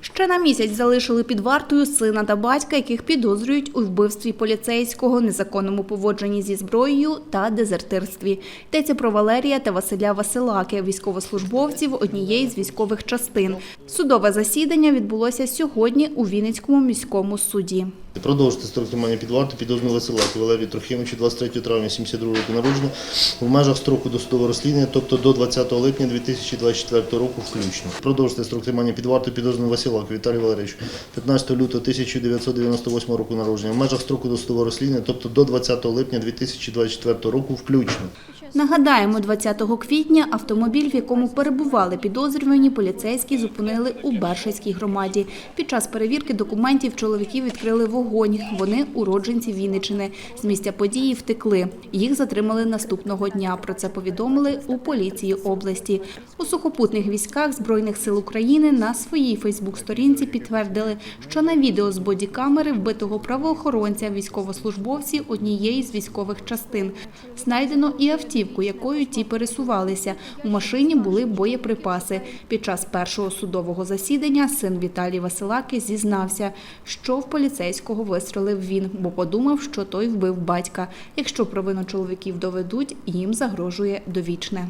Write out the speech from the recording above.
Ще на місяць залишили під вартою сина та батька, яких підозрюють у вбивстві поліцейського, незаконному поводженні зі зброєю та дезертирстві. Йдеться про Валерія та Василя Василаки, військовослужбовців однієї з військових частин. Судове засідання відбулося сьогодні у Вінницькому міському суді. Продовжити строк тримання під вартою підозрюваного Василаку Валерію Трохимовичу 23 травня 72 року народження в межах строку досудового розслідування, тобто до 20 липня 2024 року включно. Продовжити строк тримання під вартою підозрюваного Василаку Віталію Валерійовичу 15 лютого 1998 року народження в межах строку досудового розслідування, тобто до 20 липня 2024 року включно. Нагадаємо, 20 квітня автомобіль, в якому перебували підозрювані, поліцейські зупинили у Бершицькій громаді. Під час перевірки документів чоловіків відкрили вогонь. Вони уродженці Вінничини. З місця події втекли. Їх затримали наступного дня. Про це повідомили у поліції області. У сухопутних військах Збройних сил України на своїй Фейсбук-сторінці підтвердили, що на відео з бодікамери вбитого правоохоронця військовослужбовці однієї з військових частин знайдено і автівку, якою ті пересувалися. У машині були боєприпаси. Під час першого судового засідання син Віталій Василаки зізнався, що в поліцейського вистрелив він, бо подумав, що той вбив батька. Якщо провину чоловіків доведуть, їм загрожує довічне.